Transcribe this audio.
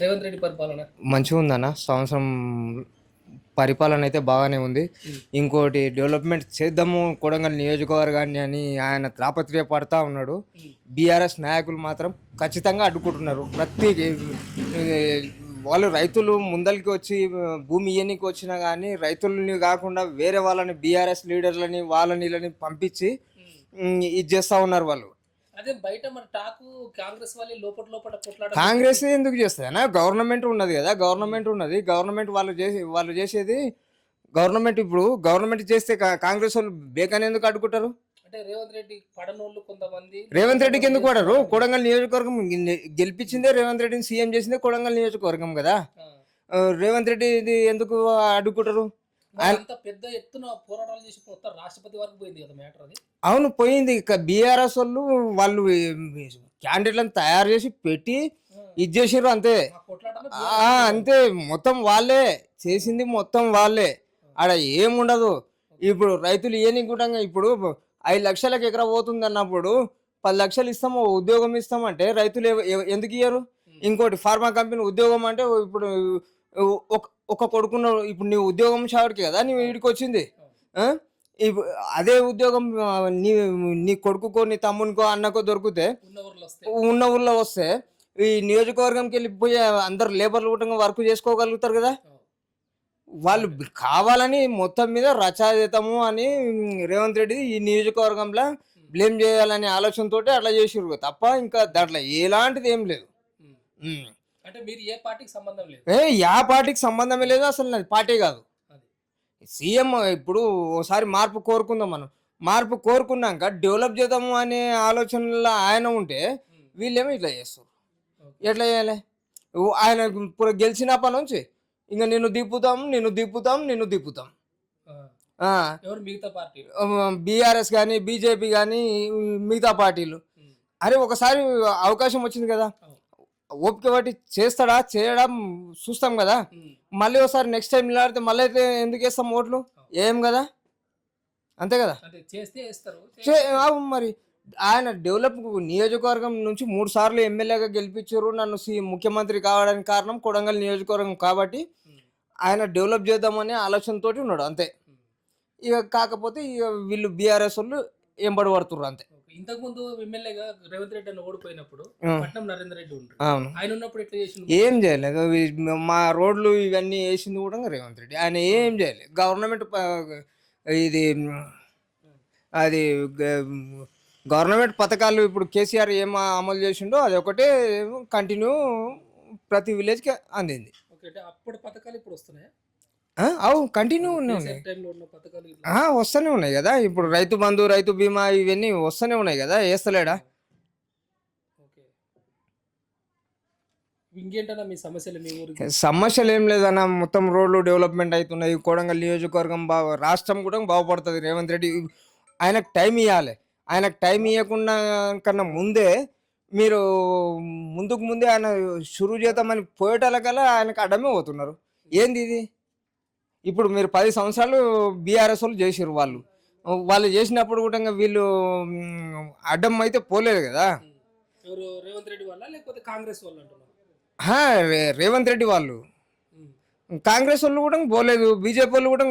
రేవంత్ రెడ్డి పరిపాలన? మంచిగా ఉందన్న. సంవత్సరం పరిపాలన అయితే బాగానే ఉంది. ఇంకోటి డెవలప్మెంట్ చేద్దాము కొడంగల్ నియోజకవర్గాన్ని అని ఆయన తాపత్రయ పడతా ఉన్నాడు. బీఆర్ఎస్ నాయకులు మాత్రం ఖచ్చితంగా అడ్డుకుంటున్నారు. ప్రతి వాళ్ళు రైతులు ముందరికి వచ్చి భూమి ఇయ్యనికి వచ్చినా కానీ రైతులని కాకుండా వేరే వాళ్ళని బీఆర్ఎస్ లీడర్లని వాళ్ళని వీళ్ళని పంపించి ఇది చేస్తూ ఉన్నారు వాళ్ళు. అదే బయట మన టాకు కాంగ్రెస్ వాళ్ళే లోపల లోపల కొట్లాడ కాంగ్రెస్ ఎందుకు చేస్తుంది అన్న? గవర్నమెంట్ ఉన్నది కదా గవర్నమెంట్ ఉన్నది. గవర్నమెంట్ వాళ్ళు చేసి వాళ్ళు చేసేది గవర్నమెంట్ ఇప్పుడు గవర్నమెంట్ చేస్తే కాంగ్రెస్ వాళ్ళు బేకాని ఎందుకు అడ్డుకుంటారు? అంటే రేవంత్ రెడ్డి పడనోళ్ళు కొంతమంది. రేవంత్ రెడ్డికి ఎందుకు పడరు? కొడంగల్ నియోజకవర్గం గెలిపించిందే రేవంత్ రెడ్డిని సీఎం చేసిందే కొడంగల్ నియోజకవర్గం కదా. రేవంత్ రెడ్డి ఎందుకు అడ్డుకుంటారు? అంత పెద్ద ఎత్తున పోరాటాలు చేసి మొత్తం రాష్ట్రపతి వరకు పోయింది కదా మ్యాటర్ అది? అవును పోయింది. ఇక బీఆర్ఎస్ వాళ్ళు వాళ్ళు క్యాండిడేట్లను తయారు చేసి పెట్టి ఇది చేసారు అంతే. అంతే. మొత్తం వాళ్ళే. చేసింది మొత్తం వాళ్ళే. ఆడ ఏముండదు. ఇప్పుడు రైతులు ఏని కూడా ఇప్పుడు ఐదు లక్షలకు ఎకరా పోతుంది అన్నప్పుడు పది లక్షలు ఇస్తాము ఉద్యోగం ఇస్తామంటే రైతులు ఎందుకు ఇయ్యరు? ఇంకోటి ఫార్మా కంపెనీ ఉద్యోగం అంటే ఇప్పుడు ఒక కొడుకున్న ఇప్పుడు నీ ఉద్యోగం షావుడికి కదా నీ వీడికి వచ్చింది అదే ఉద్యోగం నీ నీ కొడుకుకో నీ తమ్మునికో అన్నకో దొరికితే ఉన్న ఊర్లో వస్తే. ఉన్న ఊళ్ళో వస్తే ఈ నియోజకవర్గంకి వెళ్ళిపోయి అందరు లేబర్లు కూడా వర్క్ చేసుకోగలుగుతారు కదా? వాళ్ళు కావాలని మొత్తం మీద రచాయితము అని రేవంత్ రెడ్డి ఈ నియోజకవర్గంలో బ్లేమ్ చేయాలనే ఆలోచనతో అట్లా చేసిర్రు తప్ప ఇంకా దాంట్లో ఎలాంటిది ఏం లేదు. అంటే మీరు ఏ పార్టీకి సంబంధం లేదు. ఏ యా పార్టీకి సంబంధమే లేదు అసలు నాది పార్టీ కాదు. సీఎం ఇప్పుడు ఓసారి మార్పు కోరుకుందాం మనం. మార్పు కోరుకున్నాక డెవలప్ చేద్దాము అనే ఆలోచనలో ఆయన ఉంటే. వీళ్ళేమో ఇట్లా చేస్తారు. ఎట్లా చేయాలి? ఆయన ఇప్పుడు గెలిచినప్పటి నుంచి ఇంకా నిన్ను దిప్పుతాం నిన్ను దిప్పుతాం నిన్ను దిప్పుతాం మిగతా పార్టీ బీఆర్ఎస్ కానీ బీజేపీ కానీ మిగతా పార్టీలు. అరే ఒకసారి అవకాశం వచ్చింది కదా. ఓపిక బట్టి చేస్తాడా? చేయడం చూస్తాం కదా. మళ్ళీ ఒకసారి నెక్స్ట్ టైం నిలబడితే మళ్ళీ అయితే ఎందుకు వేస్తాం ఓట్లు? ఏం కదా? అంతే కదా? చేస్తే మరి. ఆయన డెవలప్ నియోజకవర్గం నుంచి మూడు సార్లు ఎమ్మెల్యేగా గెలిపించారు. నన్ను సి ముఖ్యమంత్రి కావడానికి కారణం కొడంగల్ నియోజకవర్గం కాబట్టి. ఆయన డెవలప్ చేద్దామనే ఆలోచనతోటి ఉన్నాడు అంతే. ఇక కాకపోతే ఇక వీళ్ళు బీఆర్ఎస్ వాళ్ళు ఎంబడి పడుతుర్రు అంతే. ఓకే. ఇంతకు ముందు ఎమ్మెల్యేగా రేవంత్ రెడ్డి అని ఓడిపోయినప్పుడు. పట్నం నరేంద్ర రెడ్డి ఉంటాడు అవును. ఆయన ఉన్నప్పుడు ఎట్లా చేసిన ఏం చేయలేదు మా రోడ్లు ఇవన్నీ వేసింది కూడా రేవంత్ రెడ్డి. ఆయన ఏం చేయలేదు గవర్నమెంట్ ఇది అది గవర్నమెంట్ పథకాలు ఇప్పుడు కేసీఆర్ ఏం అమలు చేసిండో అది ఒకటే కంటిన్యూ ప్రతి విలేజ్కి అందింది. అప్పుడు పథకాలు ఇప్పుడు వస్తున్నాయా? అవు కంటిన్యూ ఉన్నాయి వస్తూనే ఉన్నాయి కదా. ఇప్పుడు రైతు బంధు రైతు బీమా ఇవన్నీ వస్తూనే ఉన్నాయి కదా. వేస్తలేడా? సమస్యలు ఏం లేదన్న. మొత్తం రోడ్లు డెవలప్మెంట్ అవుతున్నాయి. కొడంగల్ నియోజకవర్గం బాగా రాష్ట్రం కూడా బాగుపడుతుంది. రేవంత్ రెడ్డి ఆయనకు టైం ఇవ్వాలి ఆయనకు టైం ఇవ్వకుండా కన్నా ముందే మీరు ముందుకు ముందే ఆయన షురూ చేద్దామని పోయేటలకల్లా ఆయనకు అడ్డమే పోతున్నారు. ఏంది ఇది? ఇప్పుడు మీరు పది సంవత్సరాలు బీఆర్ఎస్ వాళ్ళు చేసిర్రు వాళ్ళు. వాళ్ళు చేసినప్పుడు కూడా వీళ్ళు అడ్డం అయితే పోలేదు కదా. రేవంత్ రెడ్డి వల్ల లేకపోతే కాంగ్రెస్ వాళ్ళు రేవంత్ రెడ్డి వాళ్ళు. కాంగ్రెస్ వాళ్ళు కూడా పోలేదు బీజేపీ వాళ్ళు కూడా